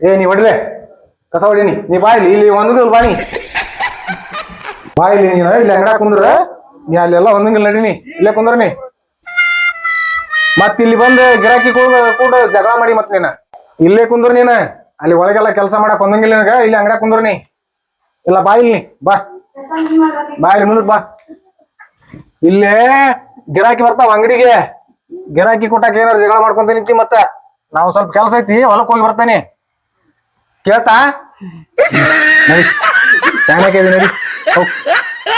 ಏ, ನೀ ಹೊಡಿಲೆ. ಕಸ ಹೊಡೀನಿ ನೀ ಬಾಯಿಲಿ ಇಲ್ಲಿ ಇಲ್ಲಿ ಬಾಣಿ ಬಾ ನೀ. ಬಾ ಇಲ್ಲಿ ನೀನು ಇಲ್ಲಿ ಅಂಗಡ ಕುಂದ್ರ. ನೀ ಅಲ್ಲೆಲ್ಲ ಒಂದಂಗಿಲ್ಲ ನಡೀನಿ. ಇಲ್ಲೇ ಕುಂದ್ರ ನೀ. ಮತ್ ಇಲ್ಲಿ ಬಂದು ಗಿರಾಕಿ ಕೂಡ ಕೂಡ ಜಗಳ ಮಾಡಿ ಮತ್ತೆ ನೀನ. ಇಲ್ಲೇ ಕುಂದ್ರ ನೀನ. ಅಲ್ಲಿ ಒಳಗೆಲ್ಲ ಕೆಲಸ ಮಾಡಕ್ ಒಂದಂಗಿಲ್ಲ ನನಗ, ಇಲ್ಲಿ ಅಂಗಡ ಕುಂದ್ರ ನೀ. ಇಲ್ಲ, ಬಾ ಇಲ್ಲಿ, ಬಾ. ಬಾ ಇಲ್ಲಿ ಬಾ. ಇಲ್ಲೇ ಗಿರಾಕಿ ಬರ್ತಾವ ಅಂಗಡಿಗೆ. ಗಿರಾಕಿ ಕೊಟ್ಟಾಕ ಏನಾರ ಜಗಳ ಮಾಡ್ಕೊಂತ ನಿಂತಿ ಮತ್ತ ನಾವು ಸ್ವಲ್ಪ ಕೆಲಸ ಐತಿ ಹೊಲಕ್ ಹೋಗಿ ಬರ್ತಾನೆ. ಕೇಳ್ತಾ? ನಡಿ. ಚಾಣಕ್ಯ ಇದೆ ನಡಿ. ಹೋಗ್.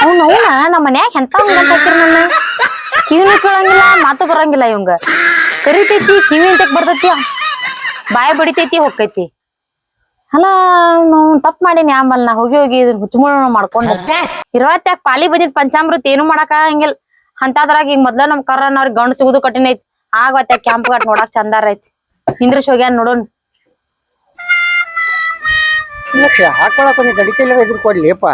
ಅವ್ನ ಅವ್ನ ನಮ್ಮ ಮನ್ಯಾಗ ಎಂತ ಹುಡುಗ ಹಾಕಿರ್ ನನ್ನ? ಕಿವಿನೂ ಕೇಳಂಗಿಲ್ಲ ಮಾತು ಬರಂಗಿಲ್ಲ ಇವಂಗ. ಕರಿತೈತಿ ಕಿವಿ ಅಂತ ಬರ್ತೈತಿ ಬಾಯ ಬಡಿತೈತಿ ಹೊಕ್ಕೈತಿ. ಅಲ್ಲ ನಾವು ತಪ್ಪ ಮಾಡೀನಿ ಆಮೇಲೆ ನಾ ಹೋಗಿ ಹೋಗಿ ಇದನ್ನ ಹುಚ್ಚುಮುಳ ಮಾಡ್ಕೊಂಡು. ಇರುವತ್ತಾಗ ಪಾಲಿ ಬಂದಿದ್ ಪಂಚಾಮೃತ ಏನು ಮಾಡಾಕ ಹಂಗಿಲ್ಲ ಅಂತದ್ರಾಗ ಈಗ ಮೊದ್ಲ ನಮ್ ಕರ್ರನ್ ಅವ್ರಿಗೆ ಗಂಡ್ ಸಿಗುದು ಕಠಿಣ ಐತಿ. ಆಗ ಕ್ಯಾಂಪ್ ಗಾಟ್ ನೋಡಕ್ ಚಂದಾರ ಐತಿ. ನಿಂದ್ರಿಸ್ ಹೋಗ್ಯಾನ ನೋಡೋನ್. ಹಾಕೊಳಕ್ ಒಂದು ಗಡಿಕೆಲ್ಲ ಇದ್ರ ಕೊಡ್ಲಿಪ್ಪ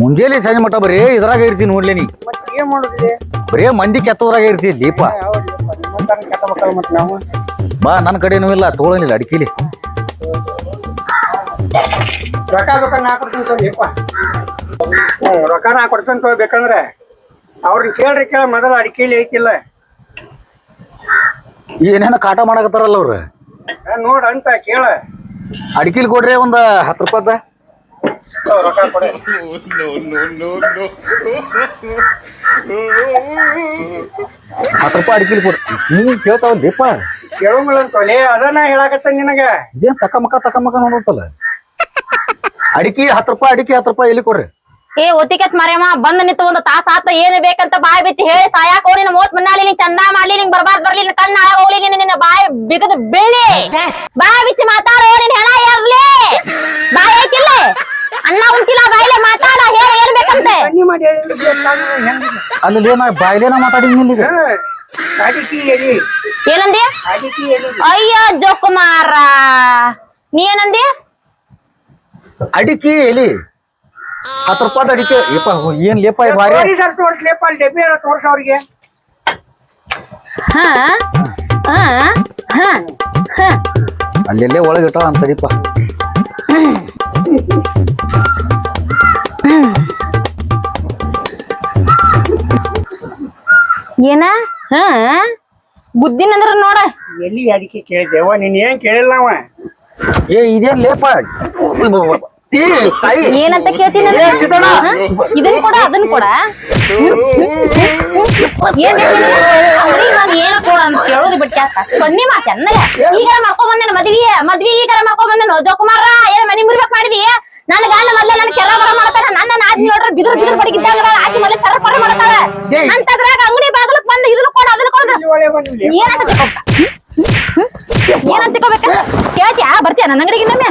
ಮುಂಜಾನೆ ಸಂಜೆ ಮಟ್ಟ ಬರೀ ಇದ್ರಾಗ ಇರ್ತೀನಿ ನೋಡ್ಲಿ ನೀ. ಮತ್ತೆ ಏನ್ ಮಾಡುದ್ರಿ ಬರೀ ಮಂದಿ ಕೆತ್ತದ್ರಾಗ ಇರ್ತೀನಿ ದೀಪ ನಿಮ್ಮಂತಾರ ಕೆಟ್ಟ ಮಕ್ಕಳು ಮತ್ತೆ ನಾವು. ಬಾ ನನ್ನ ಕಡೆನೂ ಇಲ್ಲ ತಗೊಳಂಗಿಲ್ಲ ಅಡಿಕೆಲಿ. ರೊಕ್ಕ ರೊಕ್ಕ ನಾ ಕೊಡ್ತೀನಿ ತೋರಿಪ್ಪ ಹ್ಞೂ ರೊಕ್ಕ ನಾ ಕೊಡ್ತೀನಿ ತಗೋ ಬೇಕಂದ್ರೆ. ಅವ್ರನ್ನ ಕೇಳ್ರಿ ಕೇಳ ಮೊದಲ ಅಡಿಕೆಲಿ ಐತಿಲ್ಲ. ಏನೇನ ಕಾಟ ಮಾಡಕತ್ತಾರಲ್ಲ ಅವ್ರ? ನೋಡ ಅಂತ ಕೇಳ. ಅಡಿಕೆಲಿ ಕೊಡ್ರಿ ಒಂದ ಹತ್ತು ರೂಪಾಯ್ದ? ರೊಕ್ಕ ಕೊಡಿ ಹತ್ತು ರೂಪಾಯಿ ಅಡಿಕೆಲಿ ಕೊಡ್ರಿ ನೀವ್ ಕೇಳ್ತಾವ ದೀಪ ಕೇಳೋಂಗಿಲ್ಲ ಅದನ್ನ ಹೇಳಾಕತ್ತ ನಿನಗ. ಇದೇನ್ ತಕ ಮಕ ತಕ ಮಕ ನೋಡತ್ತಲ್ಲ? ಅಡಿಕೆ ಹತ್ತು ರೂಪಾಯಿ ಅಡಿಕೆ ಹತ್ತು ರೂಪಾಯಿ ಎಲ್ಲಿ ಕೊಡ್ರಿ? ಏ ಒತ್ತಿಕೆತ್ ಮಾರ್ಯಮ್ಮ ಬಂದ್ ನಿಂತು ಒಂದು ತಾಸ ಆತ ಏನ್ ಬೇಕಂತ ಬಾಯಿ ಬಿಚ್ಚಿ ಹೇಳಿ ಸಾಯಾಕ ಹೋಗಿ ಮೋತ್ ಮನ್ನಾಲಿ ನೀನ್ ಚಂದ ಮಾಡ್ಲಿ ನಿಂಗ್ ಬರ್ಬಾರ್ದು ಬರ್ಲಿ ನಿನ್ನ ಕಣ್ಣ ಹಾಳಾಗ್ ಹೋಗ್ಲಿ ನಿನ್ನ ನಿನ್ನ ಬಾಯ್ ಬಿಗದ್ ಬೆಳ್ಳಿ ಬಾಯ್ ಬಿಚ್ಚಿ ಮಾತಾಡೋ ನಿನ್ ಹೆಣ ಏರ್ಲಿ ಬಾಯಿ ಐತಿಲ್ಲ ಅನ್ನ ಉಂಟಿಲ್ಲ ಬಾಯಿಲೆ ಮಾತಾಡ ಹೇಳಿ ಏನ್ ಬೇಕಂತೆ? ಅಲ್ಲಿ ಬಾಯಿಲೇನ ಮಾತಾಡಿ ಮಾತಾಡಿದ್ನಿಲ್ಲ ಈಗ ಏನಂದಿ? ಅಯ್ಯ ಜೋಕುಮಾರ. ನೀ ಏನಂದಿ? ಅಡಿಕೆ ಎಲಿ. ಹತ್ತು ರೂಪಾಯಿ ಅಡಿಕೆ. ಏಪ ಏನ್ ಲೇಪ ಭಾರಿ ಅಲ್ಲಿ ಡಬ್ಬಿ ತೋರ್ಸ ಅವ್ರಿಗೆ. ಹಾ ಹಾ ಹಾ ಹಾ. ಅಲ್ಲೆಲ್ಲೇ ಒಳಗೆ ಇಟ್ಟ ಅಂತ ದೀಪ ಏನ? ಹಾ ಬುದ್ಧಿನಂದ್ರ ನೋಡ. ಎಲ್ಲಿ ಅಡಿಕೆ ಕೇಳಿದೆವ ನೀನ್ ಏನ್ ಕೇಳಿಲ್ಲ ಅವ? ಏ ಇದೇನ್ ಲೇಪ? ಏನಂತ ಕೇಳ್ತೀನಿ ಇದನ್ನ. ಇದನ್ ಕೊಡ ಅದನ್ ಕೊಡ. ಏನ್ ಏನ ಕೊಡ ಅಂತ ಕೇಳೋದು ಬಿಟ್ಟು ಸೊನ್ನಿ ಮಾತ ಈಗ ಈಗಾರ ಮಾಡ್ಕೊಂಡ್ ಬಂದೇನ ಮದ್ವಿ ಮದ್ವಿ ಈಗಾರ ಮಾಡ್ಕೊಂಡ್ ಬಂದೇನು ಜೋಕುಮಾರ ಏನ್ ಮನಿ ಮುರಿಬೇಕ್ ಮಾಡಿದಿ ನನ್ನ ಗಂಡ ಮೊದ್ಲ ನನ್ ಕೆಲ ಬರ ಮಾಡ್ತಾರ ನನ್ನ ನಾದಿ ನೋಡ್ರ ಬಿದ್ರ ಬಿದ್ರ ಬಡಗಿದ್ದಾಗ ಆಕಿ ಮೊದ್ಲ ಕರ ಪರ ಮಾಡ್ತಾರ. ಅಂತದ್ರಾಗ ಅಂಗಡಿ ಬಾಗಲಕ್ ಬಂದ ಇದನ್ನ ಕೊಡ ಅದನ್ನ ಕೊಡ. ಏನಂತ ಏನಂತ ತಿಳ್ಕೊಬೇಕ? ಬರ್ತೀಯ ನನ್ನ ಅಂಗಡಿಗೆ ನಮ್ಮೆ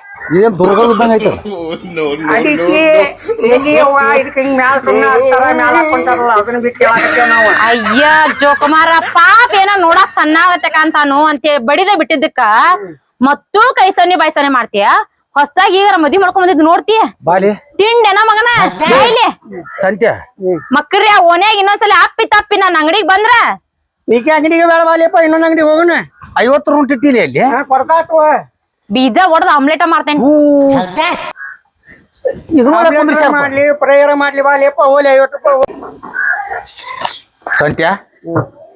ಇದೇನ್ ದುರ್ಗದ ಇದ್ದಂಗ ಐತೆ ಅಡಿಕೆ ಎಲ್ಲಿ ಅವ್ವ ಇದಕ್ಕೆ ಹಿಂಗ್ ಮ್ಯಾಲ ಸುಮ್ಮನೆ ಹಾಕ್ತಾರ ಮ್ಯಾಲ ಹಾಕೊಂತಾರಲ್ಲ ಅದನ್ನ ಬಿಟ್ಟು ಹೇಳಾಕತ್ತೇವ್ ನಾವು? ಅಯ್ಯ ಜೋಕುಮಾರ ಪಾಪ ಏನ ನೋಡಕ್ ಸಣ್ಣಾಗತ್ತೆ ಕಾಂತಾನು ಅಂತ ಬಡಿದ ಬಿಟ್ಟಿದ್ದಕ್ಕ. ಮತ್ತೂ ಕೈ ಸನ್ನಿ ಬಾಯ್ಸನೆ ಮಾಡ್ತೀಯ? ಹೊಸದಾಗಿ ಈಗ ಮದಿ ಮಾಡ್ಕೊಂಡ್ ಬಂದಿದ್ ನೋಡ್ತೀಯ ಬಾಲಿ. ತಿಂಡೆನ ಮಗನ? ಬಾಯ್ಲಿ ಸಂತ್ಯ? ಮಕ್ಕಳ ಆ ಓನ್ಯಾಗ ಇನ್ನೊಂದ್ಸಲ ಅಪ್ಪಿ ತಪ್ಪಿ ನನ್ನ ಅಂಗಡಿಗೆ ಬಂದ್ರ? ಈಗ ಅಂಗಡಿಗೆ ಬೇಡ ಬಾಲಿಯಪ್ಪ ಇನ್ನೊಂದ್ ಅಂಗಡಿ ಹೋಗೋಣ ಐವತ್ತು ರೂಪಾಯಿ ಇಟ್ಟಿಲಿ ಅಲ್ಲಿ ಕೊಡ್ತಾತ್ವ ಬೀಜ ಒಡದ ಆಮ್ಲೆಟ ಮಾಡ್ತೇನೆ. ಹೂ. ಇದು ಮಾಡಕ್ ಕುಂದ್ರಿ ಸ್ವಲ್ಪ. ಮಾಡ್ಲಿ ಪ್ರೇಯರ್ ಮಾಡ್ಲಿ ಬಾಲಿಯಪ್ಪ ಹೋಲಿ ಐವತ್ತು ರೂಪಾಯಿ ಸಂತ್ಯ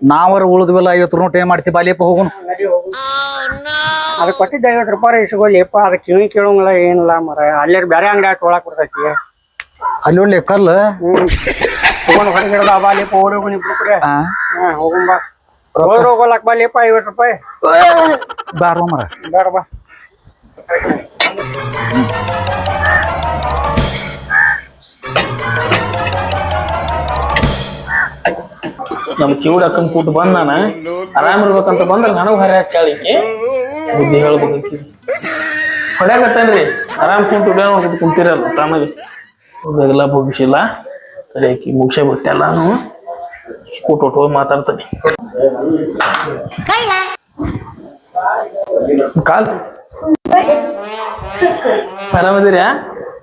ನಾವರ ಉಳಿದ್ವಲ್ಲ ಐವತ್ತು ರೂಪಾಯಿ ಏನ್ ಮಾಡ್ತಿ ಬಾಲಿಯಪ್ಪ ಹೋಗುನು. ಹೋಗು ಅದಕ್ಕೆ ಕೊಟ್ಟಿದ್ದ ಐವತ್ತು ರೂಪಾಯಿ ಇಸ್ಕೊಲಿಯಪ್ಪ ಅದಕ್ಕೆ ಕಿವಿ ಕೇಳೋಂಗಿಲ್ಲ ಏನಿಲ್ಲ ಮರ ಅಲ್ಲೇ ಬೇರೆ ಅಂಗಡಿ ಹಾಕಿ ಒಳಗೆ ಕೊಡ್ತೈತಿ. ಅಲ್ಲಿ ಒಳ್ಳೆ ಕಲ್ಲು. ತಗೊಂಡ್ ಹೊರಗೆ ಹಿಡ್ದ ಬಾಲಿಯಪ್ಪ ಓಡಿ ಹೋಗಿ ಇಬ್ರು ರೋಗ ಆ, ಹಾ ಹೋಗುಂಬ ಹೋದ್ರ ಹೋಗಲಕ್ ಬಾಲಿಯಪ್ಪ ಐವತ್ತು ರೂಪಾಯಿ. ಬಾರ ಮರ ಬೇಡ ಬಾ. ನಮ್ ಕಿವುಡ್ ಅಕ್ಕನ್ ಕೂಟ್ ಬಂದ್ ನಾನ. ಆರಾಮ್ ಇರ್ಬೇಕಂತ ಬಂದ ನನಗ್ ಹರ ಕೇಳಿಕೆ ಬುದ್ಧಿ ಹೇಳ್ಬೇಕು ಹೊಡ್ಯಾಕತ್ತೇನ್ರಿ? ಆರಾಮ್ ಕುಂತು ನೋಡ್ಬಿಟ್ಟು ಕುಂತಿರಲ್ಲ ತಮಗೆ ಎಲ್ಲ ಭವಿಷ್ಯಿಲ್ಲ ಸರಿ ಆಕಿ ಮುಗಿಸೇ ಬಿಟ್ಟೆ ಎಲ್ಲಾನು ಕೂಟ್ ಹೋಗಿ ಮಾತಾಡ್ತಾನೆ. ಕಾಲ್.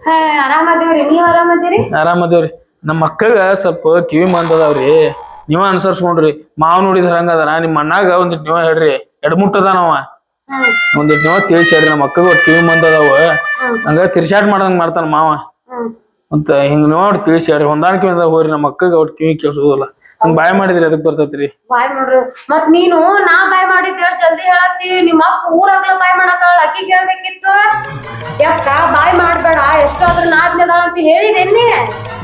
ಹಾ ಆರಾಮದೇವ್ರಿ. ನೀವ್ ಆರಾಮದಿರಿ? ಆರಾಮದೇವ್ರಿ. ನಮ್ಮ ಸ್ವಲ್ಪ ಕಿವಿ ಮಂದದಾವ್ರಿ ನೀವ ಅನ್ಸರ್ಸ್ಕೊಂಡ್ರಿ. ಮಾವ್ ನೋಡಿದ್ರ ಹಂಗದಾರ ನಿಮ್ ಅಣ್ಣಾಗ ಒಂದಿಟ್ ನೀವ ಹೇಳ್ರಿ. ಎಡಮುಟ್ಟದಾನವ ಒಂದಿಟ್ ನೀವ ತಿಳಿಸಿ ಹೇಳ್ರಿ ನಮ್ ಅಕ್ಕಗ ಕಿವಿ ಮಂದದವ ಹಂಗ ತಿರ್ಸಾಟ್ ಮಾಡ್ದಂಗ ಮಾಡ್ತಾನ ಮಾವ. ಅಂತ ಹಿಂಗ್ ನೋಡಿ ತಿಳಿಸಿ ಹೇಳ್ರಿ ಹೊಂದಾಣಿಕೆ ಹೋಗ್ರಿ. ನಮ್ಮ ಅಕ್ಕ ಒಟ್ ಕಿವಿ ಕೇಳ್ಸೋದಿಲ್ಲ. ಬಾಯ್ ಮಾಡಿದ್ರಿ ಅದಕ್ ಬರ್ತೈತ್ರಿ? ಬಾಯ್ ನೋಡ್ರಿ ಮತ್ ನೀನು ನಾ ಬಾಯ್ ಮಾಡಿದ್ದೆ ಜಲ್ದಿ ಹೇಳತ್ತಿ. ನಿಮ್ಮ ಅಪ್ಪ ಊರಾಗ್ಲ ಬಾಯ್ ಮಾಡತ್ತಾಳ ಅಕ್ಕಿ ಕೇಳ್ಬೇಕಿತ್ತು. ಯಾಕ ಬಾಯ್ ಮಾಡ್ಬೇಡ ಎಷ್ಟಾದ್ರೂ ನಾದ್ನೇದಾಳ ಅಂತ ಹೇಳಿದೇನಿ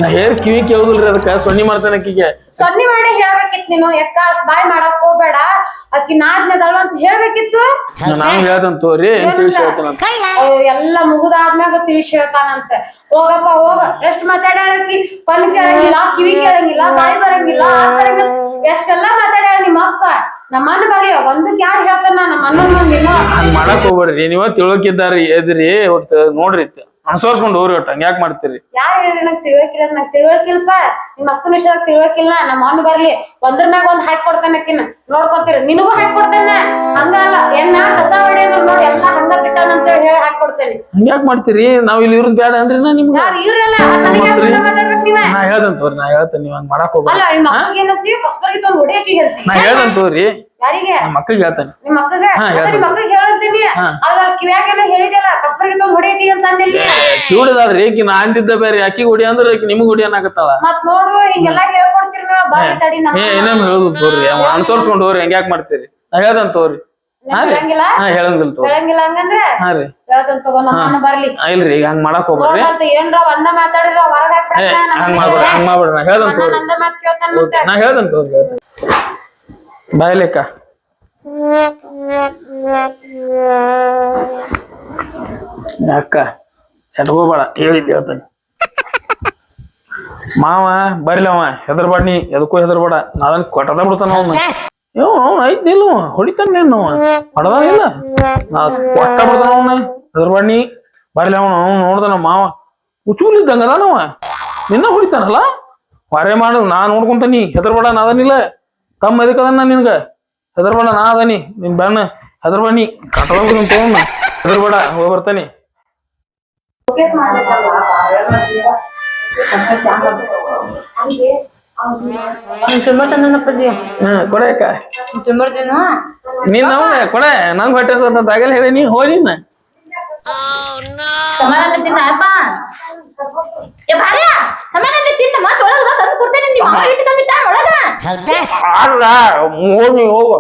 ನಾ ಹೇರ್ ಕಿವಿ ಕೇಳುದಿಲ್ರಿ ಅದಕ್ಕ ಸೊನ್ನಿ ಮಾಡ್ತಾನೆ ಅಕ್ಕಿಗೆ. ಸೊನ್ನಿ ಮಾಡಿ ಹೇಳ್ಬೇಕಿತ್ ನೀನು. ಯಾಕ ಬಾಯ್ ಮಾಡಕ್ ಹೋಗ್ಬೇಡ. ಅಕ್ಕಿ ನಾದ್ನೇದಾಳ ಅಂತ ಹೇಳ್ಬೇಕಿತ್ತು? ನಾನು ಹೇಳ್ತಂತ ತೋರಿ ತಿಳಿಸಿ ಎಲ್ಲ ಮುಗಿದಾದ್ಮ್ಯಾಗ ತಿಳಿಸಿ ಹೇಳ್ತಾನಂತೆ. ಹೋಗಪ್ಪ ಹೋಗ. ಎಷ್ಟ್ ಮಾತಾಡಿ ಕಣ್ ಕೇಳಂಗಿಲ್ಲ ಕಿವಿ ಕೇಳಂಗಿಲ್ಲ ಬಾಯಿ ಬರಂಗಿಲ್ಲ. ಎಷ್ಟೆಲ್ಲ ಮಾತಾಡ್ಯಾಳ ನಿಮ್ಮ ಅಕ್ಕ? ನಮ್ಮನ್ನ ಬರ್ಲಿ ಒಂದಕ್ಕೆ ಯಾರು ಹೇಳ್ತಾನ ನಮ್ಮ ಅಣ್ಣನ ಹಂಗ್ ಮಾಡಕ್ ಹೋಗ್ಬೇಡ್ರಿ. ನೀವ ತಿಳ್ಕಿದ್ದಾರಿ ಎದ್ರಿ ಒಟ್ಟು ನೋಡ್ರಿ ಅನ್ಸೋರ್ಸ್ಕೊಂಡ್ ಊರಿ ಒಟ್ಟ ಯಾಕೆ ಮಾಡ್ತೀರಿ? ಯಾರು ಹೇಳಿ ನಂಗೆ ತಿಳ್ವಕಿಲ್ಲ ನಂಗೆ ತಿಳ್ವಕಿಲ್ಪ ನಿಮ್ಮ ಅಕ್ಕನ ವಿಷಯ ತಿಳ್ವಕಿಲ್ಲ ನಮ್ಮ ಅವ್ನು ಬರ್ಲಿ. ಒಂದ್ರ ಮ್ಯಾಗ ಒಂದ್ ಹಾಕಿ ಕೊಡ್ತಾನೆ ಅಕ್ಕಿನ. ನೋಡ್ಕೊತೀರಿ. ನಿನಗೂ ಹಾಕಿ ಕೊಡ್ತೇನೆ. ಹಂಗಲ್ಲ ಎಣ್ಣ ಕಸ ಹೊಡಿಯೋದ್ರ ನೋಡಿ ಎಲ್ಲ ಹಂಗ ಬಿಟ್ಟಾನ ಅಂತ ಹೇಳಿ ಹಾಕಿ ಕೊಡ್ತೇನೆ. ಹಂಗ್ಯಾಕ್ ಮಾಡ್ತೀರಿ? ನಾವ್ ಇಲ್ಲಿ ಇರೋದ್ ಬೇಡ ಅಂದ್ರಿ ನಾ ನಿಮ್ಗ? ಯಾರು ಇವ್ರೆಲ್ಲ? ನನಗೆ ಯಾಕ್ ಸುಮ್ನೆ ಮಾತಾಡ್ಬೇಕು ನೀವೇ? ನಾ ಹೇಳ್ದಂತ ನಾ ಹೇಳ್ತೇನೆ. ನೀವ್ ಹಂಗ್ ಮಾಡಕ್ ಹೋಗ್ಬೇಡ. ಅಲ್ಲ ನಿಮ್ಮ ಅಕ್ಕಗೆ ಏನಂತಿ ಕಸ್ಬರ್ಗಿ ತಂದು ಹೊಡಿಯಕ್ಕೆ ಹೇಳ್ತಿ. ನಾ ಹೇಳ್ದಂತ ತೋರಿ. ಯಾರಿಗೆ? ನಮ್ಮ ಮಕ್ಕಳಿಗೆ ಹೇಳ್ತೇನೆ. ನಿಮ್ಮ ಹಾ, ಹೇಳ್ತೀನಿ. ನಿಮ್ಮ ಹೇಳಂತೀನಿ. ಹಾ. ಅದ್ರ ಕಿವ್ಯಾಗೇನೋ ಹೇಳಿದೆಲ್ಲ ಕಸ್ಬರ್ಗಿ ಅಂತ ಅಂದಿಲ್ಲ. ಇವಳದಾದ್ರಿ ಈಕಿ ನಾ ಅಂದಿದ್ದ ಬೇರೆ. ಆಕಿಗೆ ಹೊಡಿ ಅಂದ್ರೆ ನಿಮ್ಗ್ ಹೊಡಿ ಅನ್ನಕತ್ತಾಳ ಮತ್ ನೋಡು ಹಿಂಗೆಲ್ಲಾ ಹೇಳ್ಕೊಡ್ತೀರಿ ನೀವು. ಬಾರಿ ತಡಿ ನಮ್ಮ ಏ ಹೇಳುದು ತೋರಿ ಅವ ಅನ್ಸೋರ್ಸ್ಕೊಂಡ್ ಹೋಗ್ರಿ ಮಾಡ್ತೀರಿ? ನಾ ತೋರಿ ಹಾ ರೀ. ಹೇಳಂಗಿಲ್ಲ? ಹಾ ಹೇಳಂಗಿಲ್ಲ ತೋರಿ ಹೇಳಂಗಿಲ್ಲ ಹಂಗಂದ್ರೆ? ಹಾ ರೀ. ಹೇಳ್ತಾನ ತಗೋ ನಮ್ಮ ಅಣ್ಣ ಬರ್ಲಿ. ಆ, ಇಲ್ರಿ ಈಗ ಹಂಗ್ ಮಾಡಕ್ ಹೋಗ್ಬೇಡ್ರಿ. ಏನ್ರ ಒಂದ ಮಾತಾಡಿರ ಹೊರಗ್ ನಮ್ಮ ಹಂಗ್ ಹಂಗ್ ನಾ ತೋರಿ ನಂದ ಮಾತ್ ನಾ ತೋರಿ ಹೇಳ್ತೇನೆ. ಬಾಯ್ಲೆಕ್ಕ ಅಕ್ಕ ಸಟ್ಕೋಬೇಡ ಹೇಳಿದ್ದೆ ಹೇಳ್ತಾನೆ ಮಾವ, ಬರ್ಲವ ಹೆದರ್ಬೇಡ ನೀ ಎದಕ್ಕೂ ಹೆದರ್ಬೇಡ. ನಾದನ್ ಕೊಟ್ಟದ ಬಿಡ್ತಾನ ಅವನು. ಇವ್ ಅವ್ನು ಐದ್ನಿಲ್ಲ ಅವ ಹೊಡಿತಾನೆ ಇಲ್ಲ. ನಾ ಕೊಟ್ಟ ಬಿಡ್ತಾನ ಅವನ. ಹೆದರ್ಬೇಡ ನೀ ಬರ್ಲಿ ಅವನು. ಅವ್ನು ನೋಡ್ದಾನ ಮಾವ. ಉಚ್ಚುಲಿದ್ದಂಗ ಅದಾನವ ನಿನ್ನ ಹೊಡಿತಾನಲ್ಲ? ಹೊರೆ ಮಾಡು, ನಾ ನೋಡ್ಕೊಂತಾನಿ. ಹೆದರ್ಬೇಡ ನಾದನಿಲ್ಲ ತಮ್ಮ ಅದಕ್ಕೆ ಅದನ್ನ ನಿನ್ಗ? ಹೆದರ್ಬೇಡ ನಾ ಅದನಿ ನಿನ್ ಬಣ್ಣ ಹೆದರ್ಬೇಡ ನೀ. ಕಟ್ಟದ ಬಿಡ್ತಾನ ತಗೊಂಡ ಹೆದರ್ಬೇಡ ಹೋಗಿ ಬರ್ತಾನೆ. ಕೊಡಕ್ಕ ನೀನ್ ಕೊಡೆ ನಂಗ್ ಹೊಟ್ಟೆ ಅಂತ ಆಗಲ್ಲ ಹೇಳಿ ನೀ ಹೋಗಿ ನೀನ್ ಸಮಾನ ತಿನ್ನಪ್ಪ ಏ ಭಾರ್ಯ ಸಮಾನ ತಿನ್ನ ಮತ್ ಒಳಗ ಬಾ, ತಂದು ಕೊಡ್ತೇನೆ ನಿಮ್ಮ ಅಮ್ಮ ಇಟ್ಟು ತಂದಿಟ್ಟ ಒಳಗ ಆಡ್ರ ಹೋಗಿ ಹೋಗು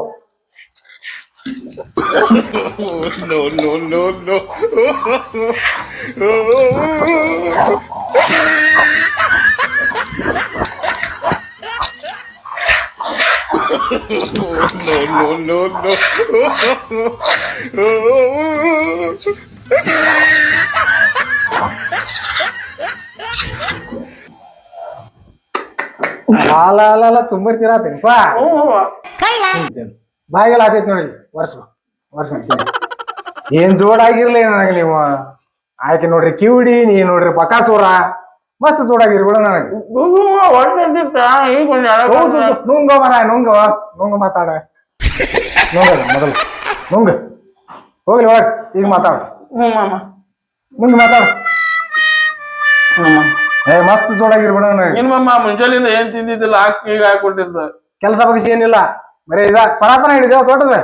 ಅಲ್ಲ ಅಲ್ಲ ಅಲ್ಲ ತುಂಬಿರ್ತೀರತ್ತೇನಪ್ಪ ಬಾಯಿಗೆಲ್ಲ ಆತೈತಿ ನೋಡಿ ವರ್ಷ ವರ್ಷ ಏನ್ ಜೋಡಾಗಿರ್ಲಿ ನನಗೆ ನೀವು ಆಯ್ಕೆ ನೋಡ್ರಿ ಕಿವಿಡಿ ನೀ ನೋಡ್ರಿ ಬಕಾಸೂರ ಮಸ್ತ್ ಜೋಡಾಗಿರಿ ಬಿಡ ನನಗೆ ಹೌದು ನುಂಗ ಮರ ನುಂಗ ನುಂಗ ಮಾತಾಡ ನುಂಗ ಮೊದಲು ನುಂಗ ಹೋಗ್ಲಿ ಒಳಗ್ ಈಗ ಮಾತಾಡ ಹ್ಞೂ ಮಾಮ. ಮುಂದೆ ಮಾತಾಡ. ಹ್ಞೂ ಮಾಮ. ಏ ಮಸ್ತ್ ಜೋಡಾಗಿರಿ ಬಿಡ ನನಗೆ ಏನ್ ಮಾಮ ಮುಂಜಾನಿಂದ ಏನ್ ತಿಂದಿದ್ದಿಲ್ಲ ಹಾಕಿ ಈಗ ಹಾಕೊಟ್ಟಿದ್ದ. ಕೆಲಸ ಬಗ್ಸಿ ಏನಿಲ್ಲ ಬರೀ ಇದ ಪರಾತನ ಹಿಡಿದೇವ ತೋಟದ.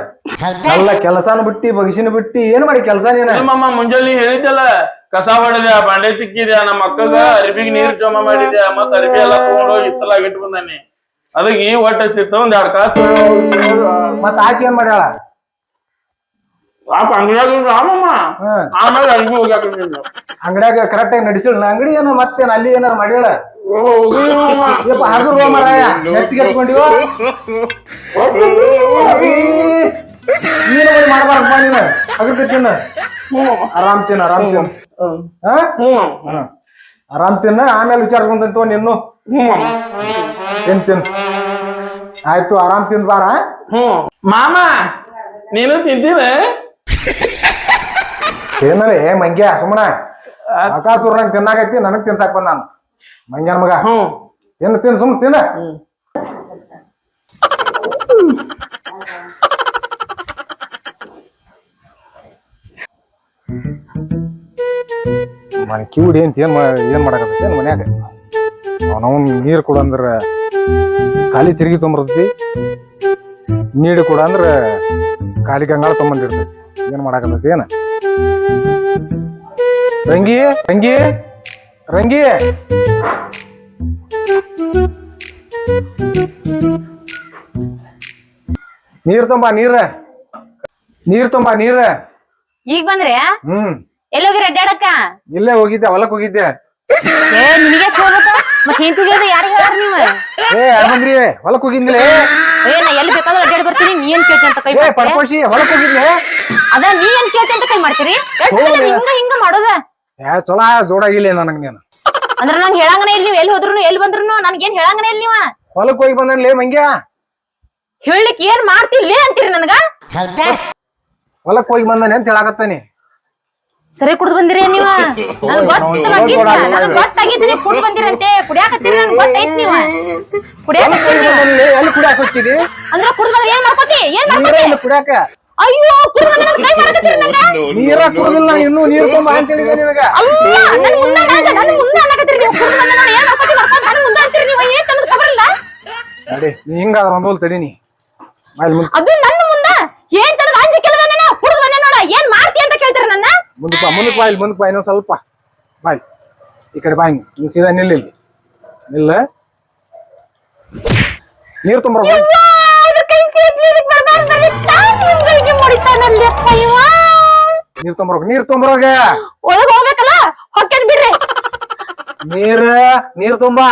ಎಲ್ಲ ಕೆಲಸನ ಬಿಟ್ಟಿ ಬಗ್ಸಿನ ಬಿಟ್ಟಿ ಏನ್ ಮಾಡಿ ಕೆಲಸ ನೀನ? ಏನ್ ಮಾಮ ಮುಂಜಾನೆ ಹೇಳಿದ್ದಲ್ಲ ಕಸ ಹೊಡೆದೆ ಬಾಂಡೆ ತಿಕ್ಕಿದ್ಯಾ ನಮ್ಮ ಅಕ್ಕಗ ಅರಿಬಿಗೆ ನೀರ್ ಜಮಾ ಮಾಡಿದ್ಯಾ ಮತ್ತ ಅರಿಬಿ ಎಲ್ಲ ತಗೊಂಡೋಗಿ ಇತ್ತಲಾಗ ಇಟ್ಟು ಬಂದಾನೆ. ಅದಕ್ಕೆ ಈ ಹೊಟ್ಟೆ ಹಚ್ಚಿತ್ತು ಒಂದ್ ಎರಡ್ ಕಾಸು. ಮತ್ತ ಆಕಿ ಏನ್ ಮಾಡ್ಯಾಳ? ಪಾಪ ಅಂಗಡಿಯಾಗ ರಾಮಮ್ಮ ಆಮೇಲೆ ಅರಿಬಿ ಹೋಗಿ ಹಾಕೊಂಡಿದ್ದು ಅಂಗಡ್ಯಾಗ ಕರೆಕ್ಟ್ ಆಗಿ ನಡೆಸಿಳ ಅಂಗಡಿ ಏನೋ ಮತ್ತೆ ಅಲ್ಲಿ ಏನಾರ ಮಾಡ್ಯಾಳ? ಯಪ್ಪ ಹಗರು ಮರಾಯ. ನೆತ್ತಿಗೆ ಹಚ್ಕೊಂಡಿವ ನೀನು ಬರೀ ಮಾಡ್ಬಾರ್ದಪ್ಪ ನೀನು. ಹಗರ್ತಿ ತಿನ್ನ. ಆರಾಮ್ ತಿನ್ನ ಆರಾಮ್ ತಿನ್ನ. ಆರಾಮ್ ತಿನ್ನ. ಆಮೇಲೆ ವಿಚಾರಿಸ್ಕೊಂತ ನಿನ್ನು. ತಿನ್ ತಿನ್. ಆಯ್ತು ಆರಾಮ್ ತಿಂದ್ ಬಾರ. ಹ್ಮ್. ಮಾಮ ನೀನು ತಿಂತೀರ ಏನರೇ ಮಂಗ್ಯ ಸುಮ್ಮನ ಆಕಾಶೂರ್ನಾಗ ತಿನ್ನಾಕೈತಿ ನನಗ್ ತಿನ್ಸಾಕ್ ಬಂದ ನಾನು. ಮಂಗ್ಯನ ಮಗ. ಹ್ಮ್ ಏನು ತಿನ್ ಸುಮ್ ತಿನ್ನ ಮನೆ ಕಿವಿಡಿ ಅಂತ ಏನ್ ಮಾ- ಏನ್ ಮಾಡಕತ್ತೈತಿ ಏನ್ ಮನ್ಯಾಗ? ಅವನವನ್ ನೀರ್ ಕೊಡ ಅಂದ್ರ ಖಾಲಿ ತಿರುಗಿ ತೊಂಬರ್ತೈತಿ. ನೀರು ಕೊಡ ಅಂದ್ರ ಖಾಲಿ ಗಂಗಾಳ ತೊಂಬಂದಿರ್ತೈತಿ. ಏನ್ ಮಾಡಕತ್ತೈತಿ ಏನ? ರಂಗಿ ರಂಗಿ ರಂಗಿ. ನೀರ್ ತುಂಬಾ ನೀರ ನೀರ್ ತುಂಬಾ ನೀರ ಈಗ ಬಂದ್ರೆ? ಹ್ಮ್. ಎಲ್ಲೋಗಿ ಅಡ್ಡಾಡಕ್ಕ ಇಲ್ಲೇ ಹೋಗಿದ್ದೆ ಹೊಲಕ್ ಹೋಗಿದ್ದೆ. ಏ ನಿಮಗೆ ಹೋಗ್ಬೇಕ? ಮತ್ ಹಿಂತಿಗೆ ಯಾರಿಗೆ ನೀವು? ಏ ಯಾರ್ ಬಂದ್ರಿ? ಹೊಲಕ್ ಹೋಗಿದ್ದಿಲ್ಲ ಏ ನಾ ಎಲ್ಲಿ ಬೇಕಾದ್ರೂ ಅಡ್ಡಾಡಿ ಬರ್ತೀನಿ. ನೀ ಏನ್ ಕೇಳ್ತಿ ಅಂತ ಕೈ ಏ ಮಾಡ್ತೀರಿ? ಪಡ್ಕೋಶಿ ಹೊಲಕ್ ಹೋಗಿದ್ಲೆ ಅದ ನೀ ಏನ್ ಕೇಳ್ತಿ ಅಂತ ಕೈ ಮಾಡ್ತೀರಿ? ಎಷ್ಟ್ ಸಲ ಹಿಂಗ ಹಿಂಗ ಮಾಡೋದ? ಏ ಚಲೋ ಜೋಡಾಗಿಲ್ಲ ನನಗ್ ನೀನು. ಅಂದ್ರ ನಂಗೆ ಹೇಳಂಗನೇ ಇಲ್ಲಿ ನೀವು ಎಲ್ಲಿ ಹೋದ್ರು ಎಲ್ಲಿ ಬಂದ್ರು ನನ್ಗೇನ್ ಹೇಳಂಗನೇ ಇಲ್ಲ ನೀವ? ಹೊಲಕ್ ಹೋಗಿ ಬಂದನ್ಲೇ ಮಂಗ್ಯ? ಹೇಳಲಿಕ್ ಏನ್ ಮಾಡ್ತಿಲ್ಲ ಅಂತೀರಿ ನನ್ಗ? ಹೊಲಕ್ ಹೋಗಿ ಬಂದಾನೆ ಅಂತ ಹೇಳಾಕತ್ತಾನಿ. ಸರಿ ಕುಡ್ದು ಬಂದಿರಿ ನೀವ? ನನ್ ಗೊತ್ತ ನನ್ ಗೊತ್ತಾಗಿದ್ರಿ ಕುಡ್ದು ಬಂದಿರಂತೆ. ಕುಡಿಯಾಕತ್ತೀರಿ ನನ್ ಗೊತ್ತೈತ್ ನೀವ. ಕುಡಿಯಾಕತ್ತೀರಿ ಎಲ್ಲಿ ಕುಡಿಯಾಕ ಅಂದ್ರ ಕುಡ್ದು ಬಂದ್ರೆ ಏನ್ ಮಾಡ್ಕೋತಿ? ಏನ್ ಮಾಡ್ಕೋತಿ? ಕುಡಿಯಾಕ? ಅಯ್ಯೋ ಕುಡ್ದು ಬಂದ್ರೆ ನನ್ ಕೈ ಮಾಡಕತ್ತೀರಿ ನಂಗ? ನೀರ ಕುಡಿದಿಲ್ಲ ಇನ್ನೂ ನೀರ್ ತುಂಬ ಅಂತ ಹೇಳಿದೆ ನಿನಗ. ಅಲ್ಲ ನನ್ ಮುಂದೆ ನನ್ ಮುಂದೆ ಅನ್ನಕತ್ತೀರಿ ನೀವು. ಕುಡ್ದು ಬಂದ್ರೆ ನಾನು ಏನ್ ಮಾಡ್ಕೋತಿ ಮಾಡ್ಕೊಂಡು ನನ್ ಮುಂದೆ ಅಂತೀರಿ ನೀವು. ಏನ್ ತಮ್ಮದ್ ಖಬರ್ ಇಲ್ಲ ನಡಿ ನೀ ಹಿಂಗಾದ್ರ ಒಂದೋಲ್ ಅದು ನನ್ನ ಮುಂದ? ಏನ್ ತನದ ಅಂಜಿಕೆ ಇಲ್ವ ನನ್ನ ಕುಡ್ದು ಬಂದೆ ನೋಡ ಏನ್ ಮಾಡ್ತಿ ಅಂತ ಕೇಳ್ತಾರೆ ನನ್ನ? ಮುಂದಕ್ಕೆ ಬಾ ಮುಂದಕ್ಕೆ ಬಾ ಇಲ್ಲಿ ಮುಂದಕ್ಕೆ ಬಾ ಇನ್ನೊಂದ್ ಸ್ವಲ್ಪ. ಬಾ ಇಲ್ಲಿ. ಈ ಕಡೆ ಬಾ ಹಿಂಗ್. ನೀನ್ ಸೀದಾ ನಿಲ್ಲ ಇಲ್ಲಿ. ನಿಲ್ಲ ನೀರ್ ತುಂಬ ಯವ್ವಾ, ಇದ್ರ ಕೈ ಸೇರ್ಲಿ ಇದಕ್ ಬರ್ಬಾರ್ದಲ್ಲಿ ತಾಸ್ ನಿಮ್ಗಳಿಗೆ ಮುಡಿತಾನಲ್ಲಿ ಅಪ್ಪ ಇವ ನೀರ್ ತೊಂಬರೋಗ ನೀರ್ ತೊಂಬರೋಗ ಒಳಗ್ ಹೋಗ್ಬೇಕಲ್ಲ? ಹೊಕ್ಕೇನ್ ಬಿಡ್ರಿ. ನೀರು ನೀರು ತುಂಬಾ!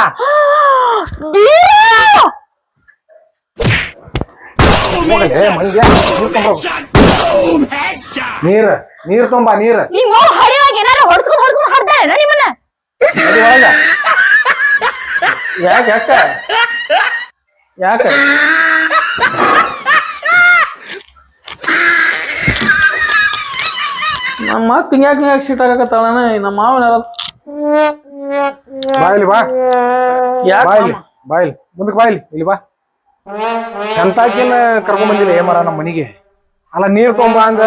ಹೋಗಲೇ ಮಂಗ್ಯ ನೀರ್ ತೊಂಬರೋಗ ನೀರ್ ನೀರ್ ತುಂಬಾ ನೀರ್. ನಿಮ್ಮ ಅವ್ವ ಹಡಿವಾಗ ಏನಾರ ಹೊಡ್ಸ್ಕೊಂಡ್ ಹೊಡ್ಸ್ಕೊಂಡ್ ಹಾಡ್ತಾಳೆ ನಿಮ್ಮನ್ನ? ಯಾಕ ಯಾಕೆ ಯಾಕ? ಯಾಕ? ನಮ್ಮ ಮಾತು ಹಿಂಗ್ಯಾಕ ಹಿಂಗ್ಯಾಕ ಸೀಟ್ ಆಗಕತ್ತಾಳನ ನಮ್ಮ ಮಾವನ ಬಾಯಿಲಿ ಬಾ. ಯಾಕ ಬಾಯಿಲಿ ಬಾಯಿಲಿ. ಮುಂದಕ್ಕೆ ಬಾಯಿಲಿ ಇಲ್ಲಿ ಬಾ. ಎಂತಾಕಿನ ಕರ್ಕೊಂಡ್ ಬಂದಿಲ್ಲ ಏಮರ ನಮ್ಮ ಮನಿಗೆ. ಅಲ್ಲ ನೀರ್ ತೊಂಬ ಅಂದ್ರ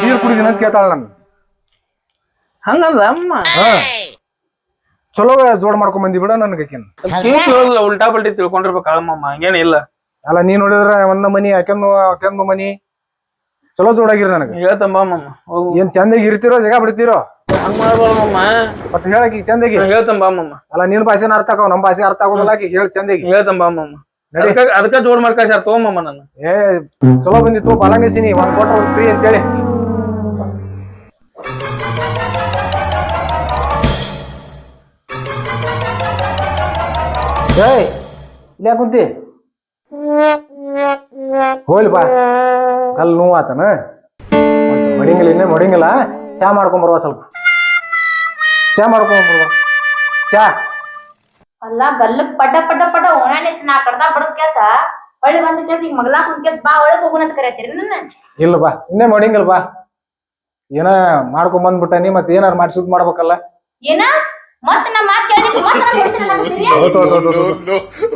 ನೀರ್ ಕುಡಿದಿನ ಅಂತ ಕೇಳ್ತಾಳ ನನ್. ಹಂಗಲ್ಲ ಅಮ್ಮ? ಹಾ. ಚಲೋ ಜೋಡ್ ಮಾಡ್ಕೊಂಡ್ ಬಂದಿ ಬಿಡ ನನ್ಗೆ ಉಲ್ಟಾ ಬಲ್ಟಿ ತಿಳ್ಕೊಂಡಿರ್ಬೇಕು ಅಳಮ್ಮಮ್ಮ ಹಂಗೇನಿಲ್ಲ ಅಲ್ಲ ನೀ ನೋಡಿದ್ರ ಒಂದ ಮನಿ ಆಕೆಂದು ಆಕೆಂದು ಮನಿ ಚಲೋ ಜೋಡಾಗಿರಿ ನನಗೆ. ಹೇಳ್ತಮ್ಮ ಅಮ್ಮಮ್ಮ ಏನ್ ಚಂದಾಗಿ ಇರ್ತಿರೋ ಜಗ ಬಿಡ್ತಿರೋ? ಹಂಗ ಮಾಡ್ಬೋದಮ್ಮ ಮತ್ ಹೇಳಕಿ ಚಂದಾಗಿ. ಹೇಳ್ತಮ್ಮ ಅಮ್ಮಮ್ಮ ಅಲ್ಲ ನಿನ್ ಭಾಷೆನ ಅರ್ಥ ಆಗೋ ನಮ್ ಭಾಷೆ ಅರ್ಥ ಆಗೋದಿಲ್ಲ ಆಕಿ ಹೇಳಿ ಚಂದಾಗಿ. ಹೇಳ್ತಮ್ಮ ಅಮ್ಮಮ್ಮ. ಅದಕ್ಕ ಜೋಡ್ ಜೋಡ್ ಸರ್ ತಗೊಂಬಮ್ಮ ನಾನು ಏ ಚಲೋ ಬಂದಿತ್ತು ಬಾಲಂಗಸಿನಿ ಒಂದ್ ಕೊಟ್ರ ಒಂದ್ ಫ್ರೀ ಅಂತೇಳಿ. ಏಯ್ ಇಲ್ಲೇ ಕುಂತಿ? ಹೋಗ್ಲಿ ಬಾ. ಕಲ್ ನೋವು ಆತನ. ಮಡಿಂಗಿಲ್ಲ ಇನ್ನೇ ಮಡಿಂಗಿಲ್ಲ ಚಾ ಮಾಡ್ಕೊಂಬರುವ ಸ್ವಲ್ಪ. ಚಾ ಮಾಡ್ಕೊಂಬರುವ ಚಾ. ಅಲ್ಲ ಗಲ್ಲಕ್ ಪಡ ಪಡ ಪಟ ಓಣಾಣಿತ್ ನಾ ಕಡ್ದ ಬಡದ್ ಕೆಲ್ಸ. ಹೊಳ್ಳಿ ಬಂದ ಕೆಲ್ಸ ಈಗ ಮಗ್ಲಾ ಕುಂದ್ ಕೆಲ್ಸ ಬಾ ಒಳಗ್ ಹೋಗೋಣ ಅಂತ ಕರೀತೀರಿ ನನ್ನ? ಇಲ್ಲ ಬಾ ಇನ್ನೇ ಮಾಡಿಂಗಲ್ ಬಾ. ಏನ ಮಾಡ್ಕೊಂಡ್ ಬಂದ್ಬಿಟ್ಟಾನಿ ಮತ್ತೆ ಏನಾರ ಮಾಡಿ ಸುದ್ ಮಾಡ್ಬೇಕಲ್ಲ? ಏನ? ಮತ್ ನಮ್ಮ ಮಾತ್ ಕೇಳಿ.